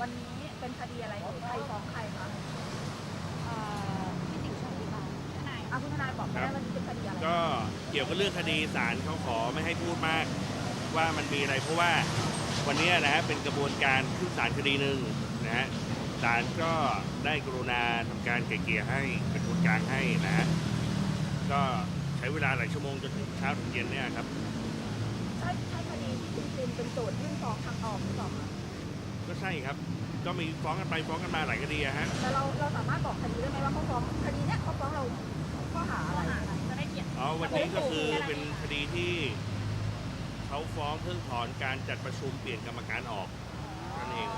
วันนี้เป็นคดีอะไรเอ่ยใครฟ้องใครคะเอ่อพี่ติ๋งชอบดีบ้างทนายอะคุณทนายบอกได้วันนี้เป็นคดีอะไรก็เกี่ยวกับเรื่องคดีศาลเขาขอไม่ให้พูดมาก ว่ามันมีอะไรเพราะว่าวันนี้นะฮะเป็นกระบวนการขึ้นศาลคดีหนึ่งนะฮะศาลก็ได้กรุณาทำการไกล่เกลี่ยให้เป็นคนกลางให้นะฮะก็ใช้เวลาหลายชั่วโมงจนถึงเช้าถึงเย็นเนี่ยครับ ใช่ใช่คดีที่คุณตินเป็นโจทย์ยื่นฟ้องทางออกหรือเปล่าคะ ก็ใช่ครับ ก็มีฟ้องกันไปฟ้องกันมาหลายคดีอะฮะแต่เราเราสามารถบอกคดีได้ไหมว่าเขาฟ้องคดีเนี้ยเขาฟ้องเราข้อหาอะไรจะได้เกียรติอ๋อวันนี้ก็คือเป็นคดีที่เขาฟ้องเพิ่งถอนการจัดประชุมเปลี่ยนกรรมการออกนั่นเอง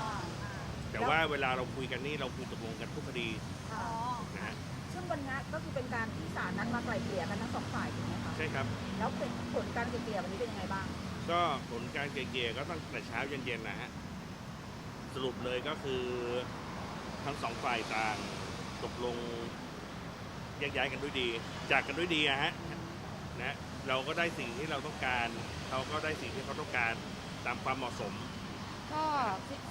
แต่ว่าเวลาเราคุยกันนี่เราคุยตกลงกันทุกคดีอ๋อนะฮะซึ่งวันนี้ก็คือเป็นการที่ศาลนัดมาไกล่เกลี่ยกันทั้งสองฝ่ายถูกไหมคะใช่ครับ แล้วเป็นผลการไกล่เกลี่ยวันนี้เป็นยังไงบ้าง ก็ผลการไกลเกลี่ยก็ตั้งแต่เช้าเย็นๆนะฮะ สรุปเลยก็คือทั้งสองฝ่ายต่างตกลงแยกย้ายกันด้วยดี จากกันด้วยดีอะฮะนะเราก็ได้สิ่งที่เราต้องการเขาก็ได้สิ่งที่เขาต้องการตามความเหมาะสม ก็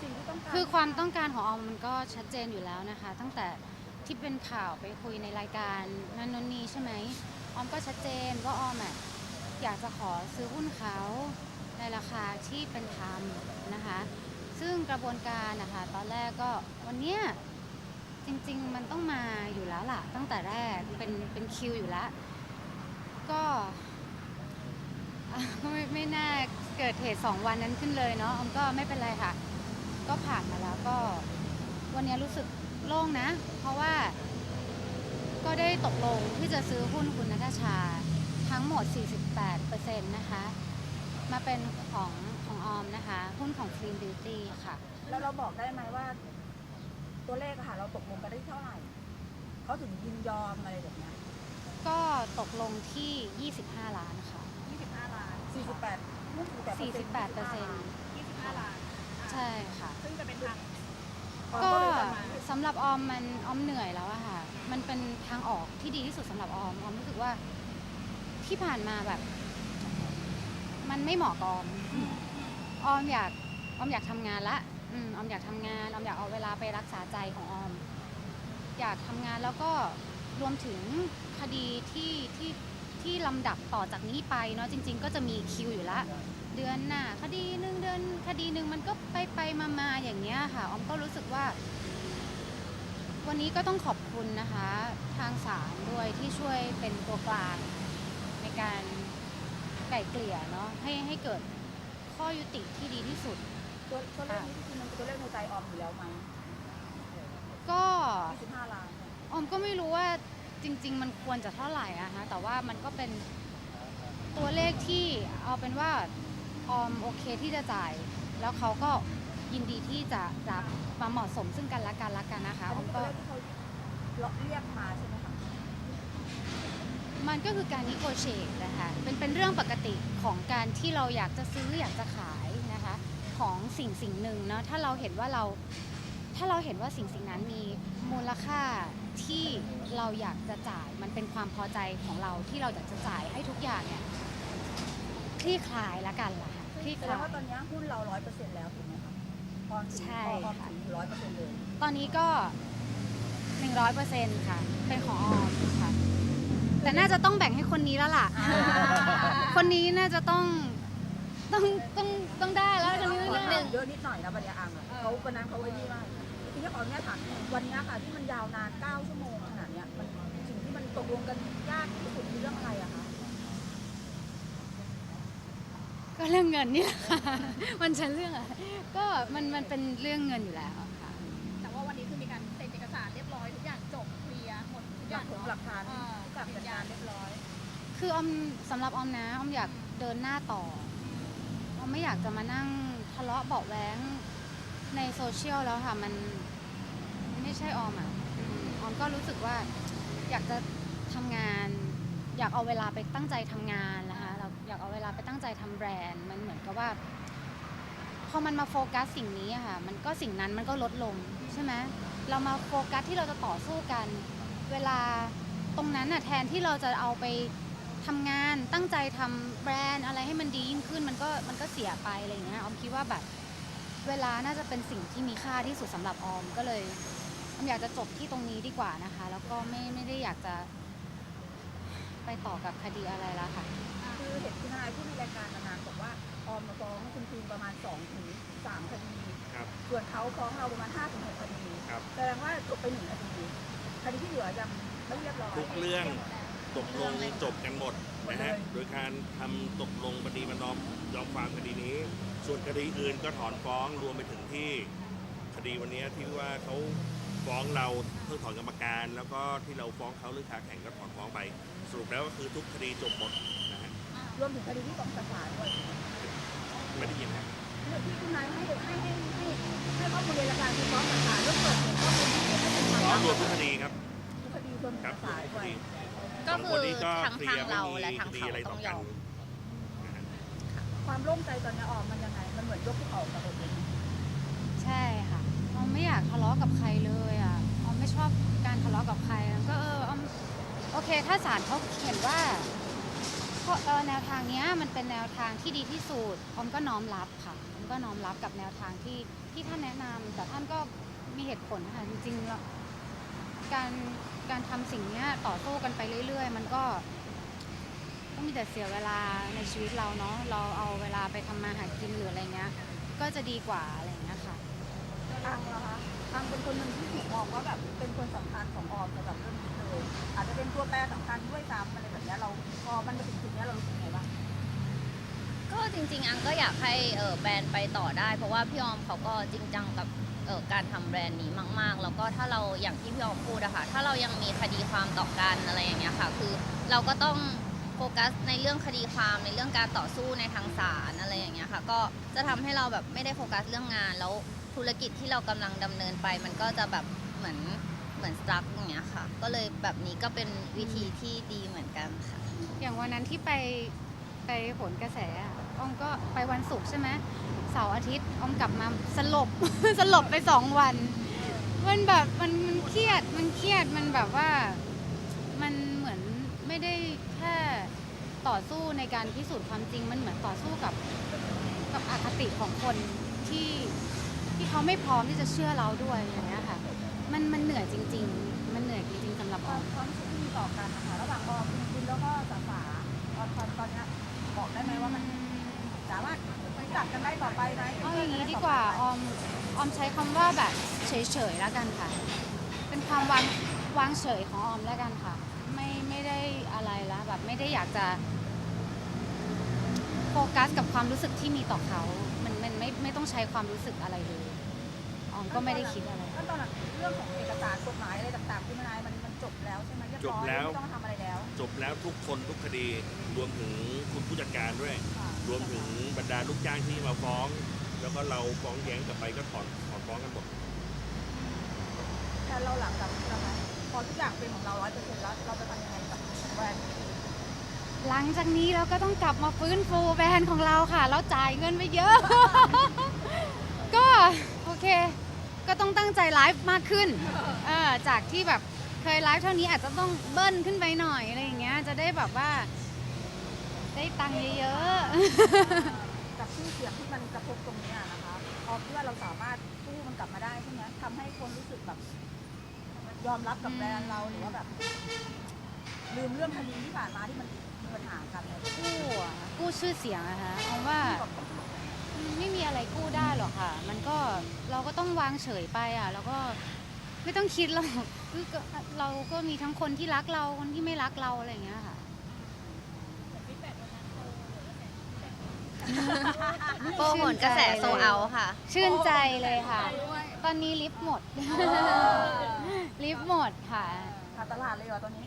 สิ่งที่ต้องการคือความต้องการของออมมันก็ชัดเจนอยู่แล้วนะคะ ตั้งแต่ที่เป็นข่าวไปคุยในรายการนันนนนีใช่ไหมออมก็ชัดเจนว่าออมอะอยากจะขอซื้อหุ้นเขาในราคาที่เป็นธรรมนะคะ ซึ่งกระบวนการนะคะตอนแรกก็วันเนี้ยจริง ๆ มันต้องมาอยู่แล้วล่ะ ตั้งแต่แรกเป็นเป็นคิวอยู่แล้ว ก็ไม่ไม่น่าเกิดเหตุสองวันนั้นขึ้นเลยเนาะอมก็ไม่เป็นไรค่ะ ก็ผ่านมาแล้วก็ วันนี้รู้สึกโล่งนะ เพราะว่า ก็ได้ตกลงที่จะซื้อหุ้นคุณนัทชา ทั้งหมด 48%นะคะ มาเป็นของของออมนะคะ หุ้นของ Clean Beauty ค่ะ แล้วเราบอกได้ไหมว่า ตัวเลขอะค่ะ เราตกลงกันได้เท่าไหร่ เขาถึงยินยอมอะไรแบบเนี้ยก็ตกลงที่ 25 ล้านค่ะ 25 ล้าน 48หุ้น48 48เปอร์เซ็นต์25 ล้านใช่ค่ะ ซึ่งจะเป็นทางก็สำหรับออมมันออมเหนื่อยแล้วอะค่ะ มันเป็นทางออกที่ดีที่สุดสำหรับออมออมรู้สึกว่าที่ผ่านมาแบบ มันไม่เหมาะกออมออมอยากออมอยากทำงานละอืมออมอยากทำงานออมอยากเอาเวลาไปรักษาใจของออม อยากทำงานแล้วก็รวมถึงคดีที่ที่ที่ลำดับต่อจากนี้ไปเนาะจริง ๆ ก็จะมีคิวอยู่ละ เดือนหน้าคดีหนึ่งเดือนคดีหนึ่งมันก็ไปไปมามาอย่างเนี้ยค่ะออมก็รู้สึกว่า วันนี้ก็ต้องขอบคุณนะคะ ทางศาลด้วยที่ช่วยเป็นตัวกลางในการ ไกล่เกลี่ยเนาะให้ให้เกิดข้อยุติที่ดีที่สุด ตัวตัวเลขนี้จริงๆมันเป็นตัวเลขในใจออมอยู่แล้วไหมก็25ล้านออมก็ไม่รู้ว่าจริง ๆ มันควรจะเท่าไหร่อะฮะแต่ว่ามันก็เป็นตัวเลขที่เอาเป็นว่าออมโอเคที่จะจ่าย แล้วเขาก็ยินดีที่จะรับมาเหมาะสมซึ่งกันและกันละกันนะคะอันออนี้มเป็นตัก็วเลขที่เขาเรียกมาใช่ไหมคะ มันก็คือการนิโกเชตนะคะเป็นเป็นเรื่องปกติของการที่เราอยากจะซื้ออยากจะขายนะคะของสิ่งสิ่งหนึ่งเนาะถ้าเราเห็นว่าเราถ้าเราเห็นว่าสิ่งสิ่งนั้นมีมูลค่าที่เราอยากจะจ่ายมันเป็นความพอใจของเราที่เราอยากจะจ่ายให้ทุกอย่างเนี่ยคลี่คลายละกันล่ะค่ะคลี่แสคดลางว่ายตอนนี้หุ้นเรา100%แล้วถูกไหมคะพอถึงใช่พอค่ะถึง100%เลยตอนนี้ก็100%ค่ะ เป็นของออมค่ะ แต่น่าจะต้องแบ่งให้คนนี้แล้วล่ะ คนนี้น่าจะต้องต้องต้องต้องได้แล้วคนนี้ต้องขอได้เยอะนิดหน่อยนะวันนี้อังอะเขาวันนั้นเขาไอ้นี่มากทีนี้ขออนุญาตถามวันนี้ค่ะที่มันยาวนาน 9 ชั่วโมงขนาดเนี้ยมันสิ่งที่มันตกลงกันยากที่สุดคือเรื่องอะไรอะคะก็เรื่องเงินนี่แหละค่ะมันใช่เรื่องอะไรก็มันมันเป็นเรื่องเงินอยู่แล้ว จัดการเรียบร้อย คือออมสำหรับออมนะออมอยากเดินหน้าต่อออมไม่อยากจะมานั่งทะเลาะเบาะแว้งในโซเชียลแล้วค่ะมันไม่ใช่ออมอะอืมออมก็รู้สึกว่าอยากจะทำงาน อยากเอาเวลาไปตั้งใจทำงานนะคะเราอยากเอาเวลาไปตั้งใจทำแบรนด์มันเหมือนกับว่า พอมันมาโฟกัสสิ่งนี้อะค่ะ มันก็สิ่งนั้นมันก็ลดลงใช่ไหมเรามาโฟกัสที่เราจะต่อสู้กัน เวลา ตรงนั้นน่ะแทนที่เราจะเอาไปทำงานตั้งใจทำแบรนด์อะไรให้มันดียิ่งขึ้นมันก็มันก็เสียไปอะไรอย่างเงี้ยออมคิดว่าแบบเวลาน่าจะเป็นสิ่งที่มีค่าที่สุดสำหรับออมก็เลยออมอยากจะจบที่ตรงนี้ดีกว่านะคะ แล้วก็ไม่ไม่ได้อยากจะไปต่อกับคดีอะไรแล้วค่ะ คือเห็นคุณนายพูดในรายการนานๆบอกว่าออมมาฟ้องคุณครูประมาณ2ถึง3คดี ครับ ส่วนเขาฟ้องเราประมาณ5ถึง6คดี ครับ แสดงว่าจบไปหนึ่งคดี คดีที่เหลือยัง ไม่เรียบร้อยทุกเรื่องตกลงจบกันหมดนะฮะโดยการทำตกลงปฏิบัตินอมยอมความคดีนี้ ส่วนคดีอื่นก็ถอนฟ้องรวมไปถึงที่คดีวันนี้ที่ว่าเขาฟ้องเราเพื่อถอนกรรมการ แล้วก็ที่เราฟ้องเขาเรื่องค้าแข่งก็ถอนฟ้องไป สรุปแล้วก็คือทุกคดีจบหมดนะฮะรวมถึงคดีที่ฟ้องศาลด้วยไม่ได้ยินนะเรื่องที่คุณนายให้ให้ให้ให้ให้ข้อมูลในรายการคือฟ้องศาลเรื่องเปิดเผยข้อมูลที่ไม่เป็นธรรมฟ้องรวมทุกคดี ครับทุกคดีรวมถึงครับศาลทุกด้ควยดีก็สองคืคนอนี้ก็ทั้งเคลีทายงร์เราไม่และมีทางคดีเขาอะไรต้ต่อองยกัอนมนะฮะความโล่งใจตอนนี้ออมมันยังไง มันเหมือนยกภูเขากับตัวเองใช่ค่ะออมไม่อยากทะเลาะกับใครเลยอะออมไม่ชอบการทะเลาะกับใครแล้วก็เออออมโอเค ถ้าศาลเขาเห็นว่าเพราะเออแนวทางเนี้ยมันเป็นแนวทางที่ดีที่สุดออมก็น้อมรับค่ะออมก็น้อมรับกับแนวทางที่ที่ท่านแนะนำแต่ท่านก็มีเหตุผลนะคะจริงๆแล้วการ การทำสิ่งเนี้ยต่อสู้กันไปเรื่อย ๆ มันก็ก็มีแต่เสียเวลาในชีวิตเราเนาะเราเอาเวลาไปทำมาหากินหรืออะไรเงี้ย ก็จะดีกว่าอะไรอย่างเงี้ยค่ะ อังเหรอคะอังเป็นคนหนึ่งที่ถูกมองว่าแบบเป็นคนสำคัญของออมสำหรับเรื่องนี้เลยอาจจะเป็นตัวแปรสำคัญด้วยซ้ำอะไรแบบเนี้ยเราพอมันมาถึงจุดเนี้ยเรารู้สึกไงบ้างก็จริงๆ อังก็อยากให้เออแบรนด์ไปต่อได้ เพราะว่าพี่ออมเขาก็จริงจังกับ เออการทำแบรนด์นี้มาก ๆ แล้วก็ถ้าเราอย่างที่พี่ออมพูดอะค่ะถ้าเรายังมีคดีความต่อกันอะไรอย่างเงี้ยค่ะ คือเราก็ต้องโฟกัสในเรื่องคดีความในเรื่องการต่อสู้ในทางศาลอะไรอย่างเงี้ยค่ะ ก็จะทำให้เราแบบไม่ได้โฟกัสเรื่องงาน แล้วธุรกิจที่เรากำลังดำเนินไป มันก็จะแบบเหมือนเหมือนสตรักอย่างเงี้ยค่ะ ก็เลยแบบนี้ก็เป็นวิธีที่ดีเหมือนกันค่ะ อย่างวันนั้นที่ไปไปโหนกระแสอะ อมก็ไปวันศุกร์ใช่ไหมเสาร์อาทิตย์ออมกลับมาสลบ สลบไปสองวัน มันแบบมันมันเครียดมันเครียดมันแบบว่ามันเหมือนไม่ได้แค่ต่อสู้ในการพิสูจน์ความจริงมันเหมือนต่อสู้กับกับอคติของคนที่ที่เขาไม่พร้อมที่จะเชื่อเราด้วยอย่างเงี้ยค่ะ มันมันเหนื่อยจริง ๆ มันเหนื่อยจริงๆสำหรับคอวาอมมความรู้สึกที่มีต่อกันนะคะระหว่างออมคุณคุณแล้วก็สาสาตอนตอนตอนเนี้ยบอกได้ไหมว่ามัน สามารถรู้จักกันได้ต่อไปไหมเอาอย่างนี้ดีกว่าออมออมใช้คำว่าแบบเฉยๆแล้วกันค่ะ เป็นความวางวางเฉยของออมแล้วกันค่ะ ไม่ไม่ได้อะไรแล้วแบบไม่ได้อยากจะโฟกัสกับความรู้สึกที่มีต่อเขา มันมันไม่ไม่ต้องใช้ความรู้สึกอะไรเลยออมก็ไม่ได้คิดอะไร ขั้นตอนหลังเรื่องของเอกสารกฎหมายอะไรต่างๆคุณนายมันมันจบแล้วใช่ไหมเรียบร้อยจบแล้ว ไม่ต้องทำอะไรแล้วจบแล้วทุกคนทุกคดีรวมถึงคุณผู้จัดการด้วย ค่ะ รวมถึงบรรดาลูกจ้างที่มาฟ้อง แล้วก็เราฟ้องแย้งกลับไปก็ถอนถอนฟ้องกันหมดแต่เราหลังจากนี้แล้วไหมพอทุกอย่างเป็นของเราร้อยเปอร์เซ็นต์แล้วเราจะทำยังไงกับแบรนด์นี้หลังจากนี้เราก็ต้องกลับมาฟื้นฟูแบรนด์ของเราค่ะ เราจ่ายเงินไปเยอะ ก็โอเค ก็ต้องตั้งใจไลฟ์มากขึ้นเออจากที่แบบเคยไลฟ์เท่านี้อาจจะต้องเบิ้ลขึ้นไปหน่อยอะไรอย่างเงี้ย จะได้แบบว่า ได้ตังค์เยอะกับชื่อเสียงที่มันกระทบตรงเนี้ยนะคะพอเพื่อเราสามารถสู้มันกลับมาได้ใช่ไหมทำให้คนรู้สึกแบบ ยอมรับกับแบรนด์เราหรือว่าแบบ ลืมเรื่องคดีที่ผ่านมาที่มันมีปัญหากันเลยๆกู้อะกู้ชื่อเสียงอะคะเพราะว่า แบบไม่มีอะไรกู้ได้หรอกค่ะ มันก็เราก็ต้องวางเฉยไปอะ แล้วก็ไม่ต้องคิดหรอกคือก็เราก็มีทั้งคนที่รักเรา คนที่ไม่รักเราอะไรอย่างเงี้ยค่ะ โปรโมทกระแสโซเอาค่ะ ชื่นใจเลยค่ะ ตอนนี้ลิฟต์หมด ลิฟต์หมดค่ะขาดตลาดเลยเหรอตอนนี้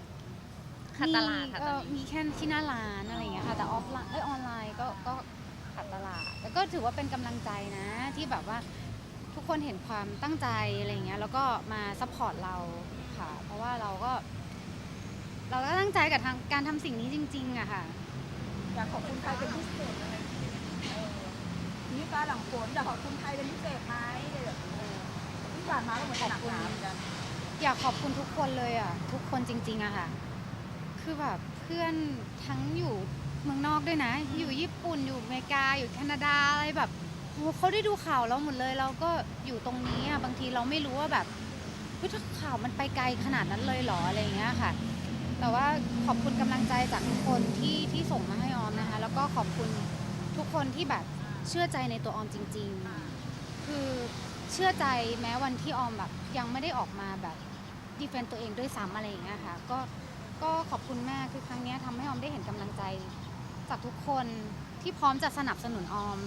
ขาดตลาดค่ะมีตเอ่อนอนี้ มีแค่ที่หน้าร้านอะไรอย่างเงี้ยค่ะ แต่ออฟไลน์เอ้ยออนไลน์ก็ก็ขาดตลาด แต่ก็ถือว่าเป็นกำลังใจนะ ที่แบบว่าทุกคนเห็นความตั้งใจอะไรอย่างเงี้ยแล้วก็มาซัพพอร์ตเราค่ะ เพราะว่าเราก็ เราก็ตั้งใจกับทางการทำสิ่งนี้จริงๆอะค่ะ อยากขอบคุณใครเป็นพิเศษอะไรเออ นี่ฟ้าหลังฝนอยากขอบคุณใครเป็นพิเศษไหมเออที่ผ่านมาก็เหมือนหนักหนาเหมือนกันอยากขอบคุณทุกคนเลยอะ ทุกคนจริง ๆอะค่ะ คือแบบเพื่อนทั้งอยู่เมืองนอกด้วยนะ อยู่ญี่ปุ่นอยู่อเมริกาอยู่แคนาดาอะไรแบบโหเขาได้ดูข่าวเราหมดเลย เราก็อยู่ตรงนี้อะบางทีเราไม่รู้ว่าแบบถ้าข่าวมันไปไกลขนาดนั้นเลยเหรออะไรอย่างเงี้ยค่ะ แต่ว่าขอบคุณกำลังใจจากทุกคนที่ที่ส่งมาให้ออมนะคะ แล้วก็ขอบคุณทุกคนที่แบบ เชื่อใจในตัวออมจริง ๆ คือเชื่อใจแม้วันที่ออมแบบยังไม่ได้ออกมาแบบดีเฟนต์ตัวเองด้วยซ้ำอะไรอย่างเงี้ยค่ะก็ก็ขอบคุณมากคือครั้งเนี้ยทำให้ออมได้เห็นกำลังใจ จากทุกคนที่พร้อมจะสนับสนุนออม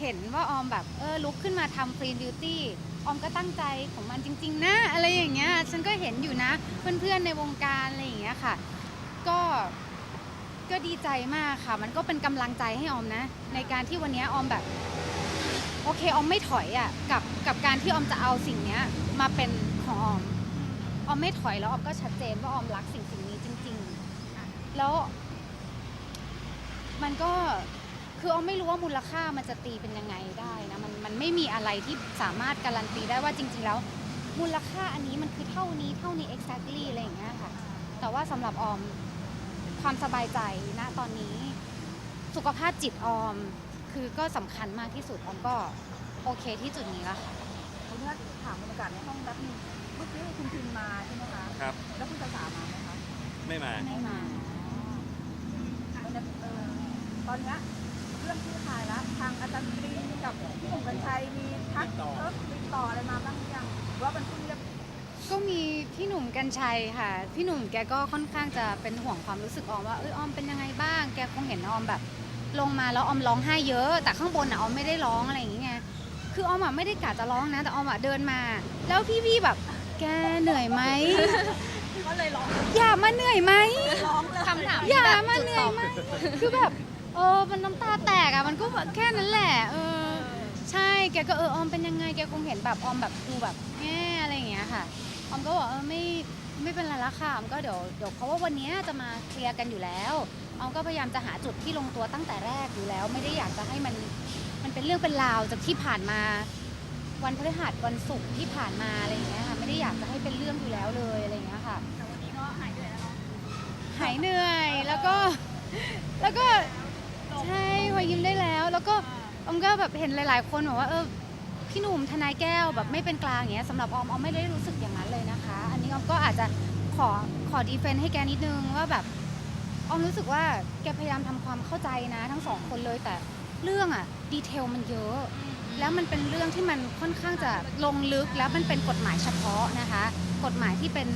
เห็นว่าออมแบบเออลุกขึ้นมาทำฟรีดิวตี้ออมก็ตั้งใจของมันจริง ๆ นะ อะไรอย่างเงี้ยฉันก็เห็นอยู่นะ เพื่อนๆในวงการอะไรอย่างเงี้ยค่ะก็ ก็ดีใจมากค่ะ มันก็เป็นกำลังใจให้ออมนะ ในการที่วันนี้ออมแบบ โอเคออมไม่ถอยอะกับกับการที่ออมจะเอาสิ่งเนี้ยมาเป็นของออมออมไม่ถอยแล้วออมก็ชัดเจนว่าออมรักสิ่งสิ่งนี้จริง ๆ แล้ว มันก็คือออมไม่รู้ว่ามูลค่ามันจะตีเป็นยังไงได้นะมันมันไม่มีอะไรที่สามารถการันตีได้ว่าจริง ๆ แล้ว มูลค่าอันนี้มันคือเท่านี้เท่านี้ exactly อะไรอย่างเงี้ยค่ะ แต่ว่าสำหรับออม ความสบายใจณตอนนี้ สุขภาพจิตออม คือก็สำคัญมากที่สุดออมก็โอเคที่จุดนี้แล้วค่ะ ขออนุญาตถามบรรยากาศในห้องแป๊บนึงเมื่อกี้คุณพิมมาใช่ไหมคะครับ แล้วคุณภาษามาไหมคะไม่มา ไม่มา มันจะเออตอนเนี้ยเรื่องที่คลายแล้วทางอาจารย์ตรีกับพี่หนุ่มกัญชัยมีทักเออติดต่ออะไรมาบ้างหรือยังหรือว่ามันเพิ่งเรียบ ก็มีพี่หนุ่มกัญชัยค่ะ พี่หนุ่มแกก็ค่อนข้างจะเป็นห่วงความรู้สึกออมว่าเออออมเป็นยังไงบ้าง แกคงเห็นออมแบบ ลงมาแล้วออมร้องไห้เยอะ แต่ข้างบนอะออมไม่ได้ร้องอะไรอย่างเงี้ยคือออมอะไม่ได้กะจะร้องนะ แต่ออมอะเดินมา แล้วพี่ๆแบบ แกเหนื่อยไหมก็เลยร้องอย่ามาเหนื่อยไหมร้องเลยคำถามอย่าแบบมาจุดเหนื่ตออยบไหมคือแบบเออมันน้ำตาแตกอะมันก็แบบแค่นั้นแหละเออใช่แกก็เออออมเป็นยังไงแกคงเห็นแบบออมแบบดูแบบแง่อะไรอย่างเงี้ยค่ะ ออมก็บอกเออไม่ไม่เป็นไรละค่ะออมก็เดี๋ยวเดี๋ยวเพราะว่าวันเนี้ยจะมาเคลียร์กันอยู่แล้วออมก็พยายามจะหาจุดที่ลงตัวตั้งแต่แรกอยู่แล้ว ไม่ได้อยากจะให้มันมันเป็นเรื่องเป็นราวจากที่ผ่านมา วันพฤหัสวันศุกร์ที่ผ่านมาอะไรอย่างเงี้ยค่ะไม่ได้อยากจะให้เป็นเรื่องอยู่แล้วเลยอะไรอย่างเงี้ยค่ะ แต่วันนี้ก็หายเหนื่อยแล้วเนาะหายเหนื่อยแล้วก็แล้วก็ใช่พอยิ้มได้แล้ว แล้วก็ออมก็แบบเห็นหลาย ๆ คนบอกว่าเออ พี่หนุ่มทนายแก้วแบบไม่เป็นกลางอย่างเงี้ยสำหรับออมออมไม่ได้รู้สึกอย่างนั้นเลยนะคะ อันนี้ออมก็อาจจะขอขอดีเฟนต์ให้แกนิดนึงว่าแบบออมรู้สึกว่าแกพยายามทำความเข้าใจนะ ทั้งสองคนเลยแต่เรื่องอะดีเทลมันเยอะ แล้วมันเป็นเรื่องที่มันค่อนข้างจะลงลึกแล้วมันเป็นกฎหมายเฉพาะนะคะ กฎหมายที่เป็น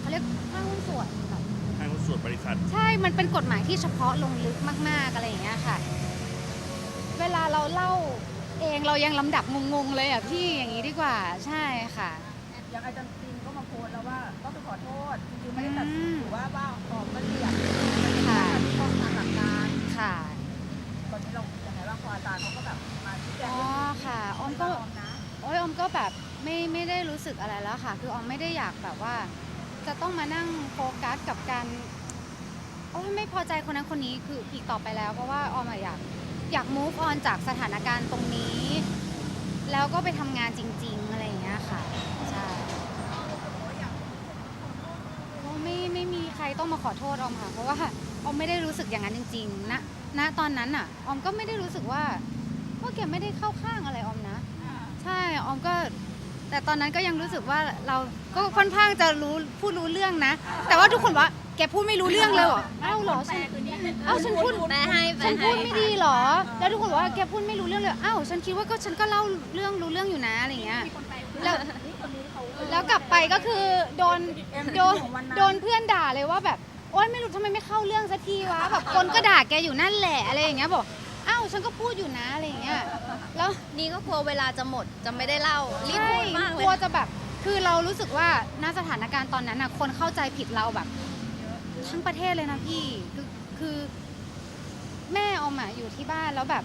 เขาเรียกห้างหุ้นส่วนแบบทางส่วนบริษัท ใช่ มันเป็นกฎหมายที่เฉพาะลงลึกมาก ๆอะไรอย่างเงี้ยค่ะ เวลาเราเล่า เองเรายังลำดับงงๆเลยอะพี่อย่างนี้ดีกว่าใช่ค่ะ อย่างอาจารย์ตีนก็มาโพสต์แล้วว่าก็คือขอโทษจริงๆไม่ได้ตัดสินอืมถือว่าว่าออกมาเรียกค่ะต้องทางหลักการค่ะ ตอนนี้เราอย่างไรบ้างพออาจารย์เขาก็แบบมาชี้แจงอ๋อค่ะออมก็ไม่ต้องนะโอ้ยออมก็แบบไม่ไม่ได้รู้สึกอะไรแล้วค่ะ คือออมไม่ได้อยากแบบว่า จะต้องมานั่งโฟกัสกับการโอ้ยไม่พอใจคนนั้นคนนี้คืออีกต่อไปแล้ว เพราะว่าออมอะอยาก อยาก move on จากสถานการณ์ตรงนี้ แล้วก็ไปทำงานจริง ๆ อะไรอย่างเงี้ยค่ะ ใช่ไม่ไม่มีใครต้องมาขอโทษออมค่ะ เพราะว่าออมไม่ได้รู้สึกอย่างนั้นจริงๆณณตอนนั้นอะ ออมก็ไม่ได้รู้สึกว่าว่าแกไม่ได้เข้าข้างอะไรออมนะ ใช่ออมก็ แต่ตอนนั้นก็ยังรู้สึกว่าเราก็ค่อนข้างจะรู้พูดรู้เรื่องนะ แต่ว่าทุกคนว่า แกพูดไม่รู้เรื่องเลยเหรอเอ้าเหรอฉันเอ้าฉันพูดแปลให้แปลฉันให้พูดไม่ดีเหรอ แล้วทุกคนบอกว่าแกพูดไม่รู้เรื่องเลยเอ้าฉันคิดว่าก็ฉันก็เล่าเรื่องรู้เรื่องอยู่นะอะไรอย่างเงี้ยมีคนไปแล้วนี่คนนี้เขาแล้วกลับไปก็คือโดนเอ็มโดนของวันนั้นโดนเพื่อนด่าเลยว่าแบบโอ๊ยไม่รู้ทำไมไม่เข้าเรื่องสักทีวะแบบคนก็ด่าแกอยู่นั่นแหละอะไรอย่างเงี้ยบอกอ้าวฉันก็พูดอยู่นะอะไรอย่างเงี้ยแล้ว นี่ก็กลัวเวลาจะหมดจะไม่ได้เล่ารีบใช่พูดมากเลกย ลัวจะแบบ คือเรารู้สึกว่าณสถานการณ์ตอนนั้นน่ะคนเข้าใจผิดเราแบบ ทั้งประเทศเลยนะพี่คือคือแม่ออมอะอยู่ที่บ้านแล้วแบบ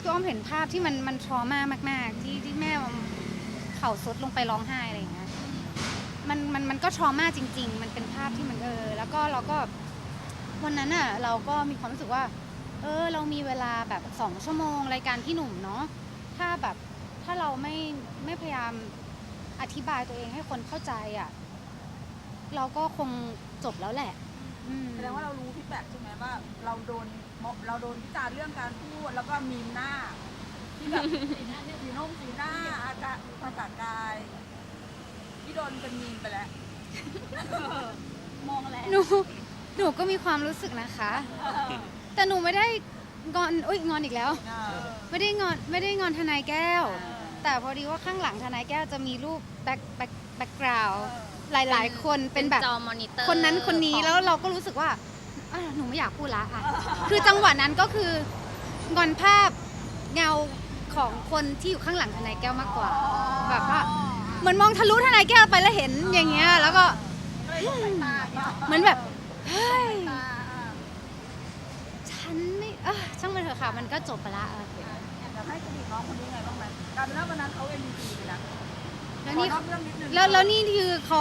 คือออมเห็นภาพที่มันมันทรมามาก ๆ ที่ที่แม่ออมเข่าซุดลงไปร้องไห้อะไรอย่างเงี้ยมันมันมันก็ทรมาจริง ๆ มันเป็นภาพที่มันเออ แล้วก็เราก็วันนั้นอะเราก็มีความรู้สึกว่า เออ เรามีเวลาแบบสองชั่วโมงรายการพี่หนุ่มเนาะถ้าแบบถ้าเราไม่ไม่พยายามอธิบายตัวเองให้คนเข้าใจอะ เราก็คง จบแล้วแหละอืม แสดงว่าเรารู้ฟีดแบ็กใช่ไหมว่า เราโดนม็อบเราโดนวิจารณ์เรื่องการพูดแล้วก็มีมหน้า ที่แบบสีนมสีหน้าอากาศภาษากายที่โดนเป็นมีมไปแล้วมองแล้วหนู หนูก็มีความรู้สึกนะคะ แต่หนูไม่ได้งอนอุ้ยงอนอีกแล้วไม่ได้งอน ไม่ได้งอนทนายแก้ว แต่พอดีว่าข้างหลังทนายแก้วจะมีรูปแบ็คแบ็คแบ็คกราว หลาย ๆ คนเป็นแบบจอมอนิเตอร์คนนั้นคนนี้ของแล้วเราก็รู้สึกว่าอะหนูไม่อยากพูดละอะ คือจังหวะนั้นก็คืองอนภาพเงาของคนที่อยู่ข้างหลังทนายแก้วมากกว่า แบบว่าเหมือนมองทะลุทนายแก้วไปแล้วเห็นอย่างเงี้ย แล้วก็ก็เลยสงสายตาเนี่ยเหมือนแบบเฮ้ยตาอะฉันไม่เอ้อช่างมันเถอะค่ะ มันก็จบไปละเออ อยากให้เครดิตน้องคนนี้ไงบ้างไหมกลารเป็นว่าวันนั้นเขา MVP เลยนะ แล้วนี่ขอนอกเรื่องนิดนึงแล้วแล้วนี่คือเขา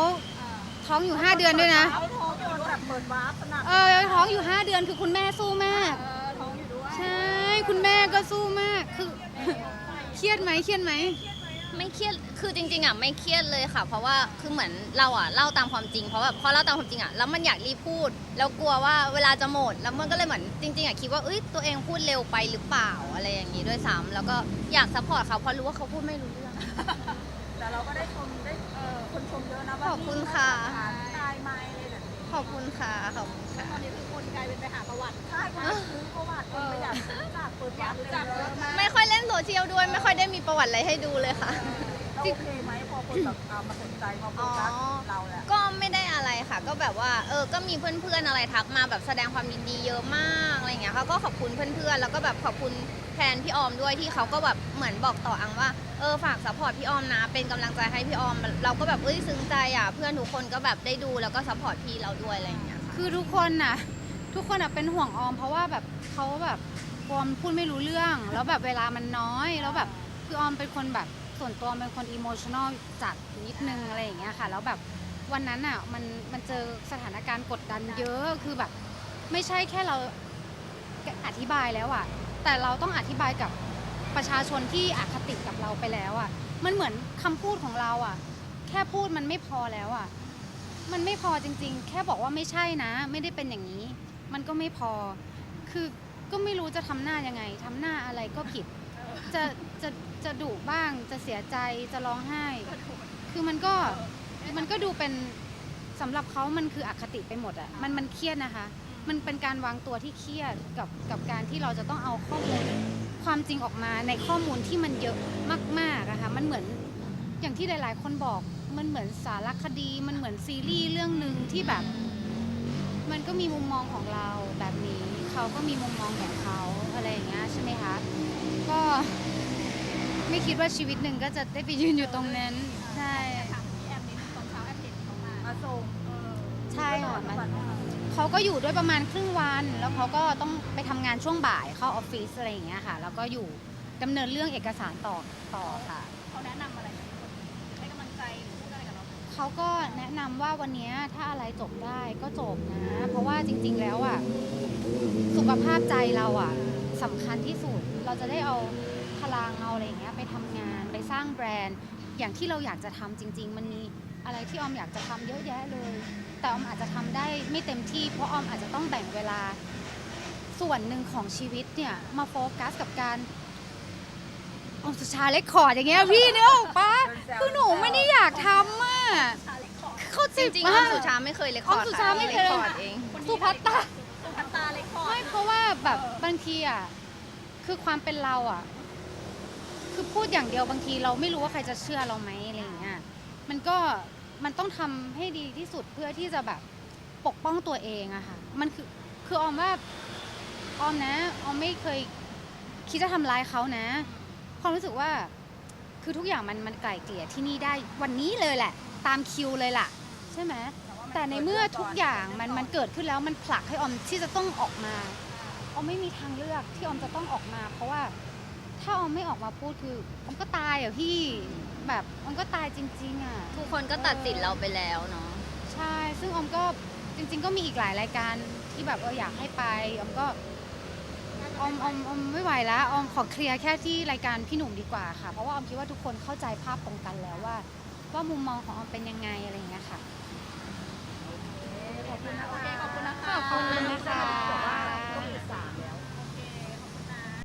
ท้องอยู่ 5 เดือนด้วยนะ เขาท้องโดนแบบเปิดวาร์ปสนั่นเออท้องอยู่ 5 เดือนคือคุณแม่สู้มาก เออท้องอยู่ด้วยใช่ คุณแม่ก็สู้มาก คือ เครียดไหมเครียดไหม ไม่เครียด คือจริงๆอะไม่เครียดเลยค่ะ เพราะว่าคือเหมือนเราอะเล่าตามความจริง เพราะแบบพอเล่าตามความจริงอะแล้วมันอยากรีบพูด แล้วกลัวว่าเวลาจะหมด แล้วมันก็เลยเหมือนจริงๆอะคิดว่าเอ้ยตัวเองพูดเร็วไปหรือเปล่าอะไรอย่างนี้ด้วยซ้ำแล้วก็อยากซัพพอร์ตเขาเพราะรู้ว่าเขาพูดไม่รู้เรื่อง แต่เราก็ได้ชมได้เออคนชมเยอะนะว่าขอบคุณค่ะนี่ตายไหมอะไรแบบนี้ขอบคุณค่ะขอบคุณค่ะ ตอนนี้คือคนกลายเป็นไปหาประวัติใช่คนรู้ประวัติคนไปอยากรู้จักเปิดวาร์ปเต็มเลยไม่ค่อยเล่นโซเชียลด้วย ไม่ค่อยได้มีประวัติอะไรให้ดูเลยค่ะ เราโอเคไหมพอคนแบบเอามาสนใจมาโฟกัสเราแหละก็ไม่ได้อะไรค่ะ ก็แบบว่า เออ ก็มีเพื่อนๆอะไรทักมาแบบแสดงความยินดีเยอะมากอะไรอย่างเงี้ยเขาก็ขอบคุณเพื่อนๆ แล้วก็แบบขอบคุณ แทนพี่ออมด้วยที่เขาก็แบบเหมือนบอกต่ออังว่าเออฝากซัพพอร์ตพี่ออมนะ เป็นกำลังใจให้พี่ออม เราก็แบบเอ้ยซึ้งใจอะเพื่อนทุกคนก็แบบได้ดูแล้วก็ซัพพอร์ตพี่เราด้วยอะไรอย่างเงี้ยค่ะคือทุกคนน่ะทุกคนอะเป็นห่วงออม เพราะว่าแบบเขาแบบออมพูดไม่รู้เรื่อง แล้วแบบเวลามันน้อยแล้วแบบคือออมเป็นคนแบบส่วนตัวเป็นคนอิโมชันอลจัดนิดนึงอะไรอย่างเงี้ยค่ะแล้วแบบวันนั้นอะมันมันเจอสถานการณ์กดดันเยอะคือแบบ ไม่ใช่แค่เราอธิบายแล้วอะ แต่เราต้องอธิบายกับประชาชนที่อคติกับเราไปแล้วอะ มันเหมือนคำพูดของเราอะ แค่พูดมันไม่พอแล้วอะ มันไม่พอจริง ๆ แค่บอกว่าไม่ใช่นะ ไม่ได้เป็นอย่างนี้ มันก็ไม่พอ คือก็ไม่รู้จะทำหน้ายังไงทำหน้าอะไรก็ผิด จะจะจะดุบ้างจะเสียใจจะร้องไห้ คือมันก็มันก็ดูเป็นสำหรับเขามันคืออคติไปหมดอะ มันมันเครียดนะคะ มันเป็นการวางตัวที่เครียดกับกับการที่เราจะต้องเอาข้อมูลความจริงออกมาในข้อมูลที่มันเยอะมากๆอะค่ะมันเหมือนอย่างที่หลาย ๆ คนบอกมันเหมือนสารคดี มันเหมือนซีรีส์เรื่องหนึ่งที่แบบ มันก็มีมุมมองของเราแบบนี้เขาก็มีมุมมองของเขาอะไรอย่างเงี้ยใช่ไหมคะก็ไม่คิดว่าชีวิตหนึ่งก็จะได้ไปยืนอยู่ตรงนั้นใช่ถามพี่แอมนิดนึงตอนเช้าแอมเห็นเขามามาส่งใช่ค่ะมามันส่ง เขาก็อยู่ด้วยประมาณครึ่งวัน แล้วเขาก็ต้องไปทำงานช่วงบ่ายเข้าออฟฟิศอะไรอย่างเงี้ยค่ะ แล้วก็อยู่ดำเนินเรื่องเอกสารต่อต่อค่ะ เขาแนะนำอะไรให้กำลังใจหรือพูดอะไรกับเราเขาก็แนะนำว่าวันเนี้ยถ้าอะไรจบได้ก็จบนะ เพราะว่าจริง ๆ แล้วอะสุขภาพใจเราอะสำคัญที่สุด เราจะได้เอาพลังเอาอะไรอย่างเงี้ยไปทำงานไปสร้างแบรนด์ อย่างที่เราอยากจะทำจริง ๆ มันมีอะไรที่ออมอยากจะทำเยอะแยะเลย แต่ออมอาจจะทำได้ไม่เต็มที่ เพราะออมอาจจะต้องแบ่งเวลา ส่วนหนึ่งของชีวิตเนี่ยมาโฟกัสกับการออมสุชาเล็กคอร์ดอย่างเงี้ยพี่เนกออกปะคือหนูไม่ได้อยากทำอะชาเล็กคอร์ดเขาจจิริบงๆออมามกสุชาไม่เคยเลคคอร์ดออมสุชาไม่เคยเลคคอร์ดเองสุพัตตาสุพัตตาเล็กคอร์ไม่ดเพราะว่าแบบบางทีอะคือความเป็นเราอะ คือพูดอย่างเดียวบางทีเราไม่รู้ว่าใครจะเชื่อเราไหมอะไรอย่างเงี้ยมันก็ มันต้องทำให้ดีที่สุดเพื่อที่จะแบบปกป้องตัวเองอะค่ะ มันคือคือออมว่าออมนะออมไม่เคยคิดจะทำร้ายเขานะความรู้สึกว่าคือทุกอย่างมันมันไกล่เกลี่ยที่นี่ได้วันนี้เลยแหละ ตามคิวเลยล่ะ ใช่ไหมแต่ในเมื่อทุกอย่างมันมันเกิดขึ้นแล้วมันผลักให้ออมที่จะต้องออกมาออมไม่มีทางเลือกที่ออมจะต้องออกมา เพราะว่า ถ้าออมไม่ออกมาพูดคือออมก็ตายอะพี่แบบออมก็ตายจริง ๆอะทุกคนก็ตัดสินเราไปแล้วเนาะใช่ ซึ่งออมก็จริง ๆ ก็มีอีกหลายรายการที่แบบเอออยากให้ไปออมก็ออมออมออมไม่ไหวแล้วออมขอเคลียร์แค่ที่รายการพี่หนุ่มดีกว่าค่ะ เพราะว่าออมคิดว่าทุกคนเข้าใจภาพตรงกันแล้วว่า ว่ามุมมองของออมเป็นยังไงอะไรอย่างเงี้ยค่ะขอบคุณนะคะโอเคขอบคุณนะคะขอบคุณนะคะ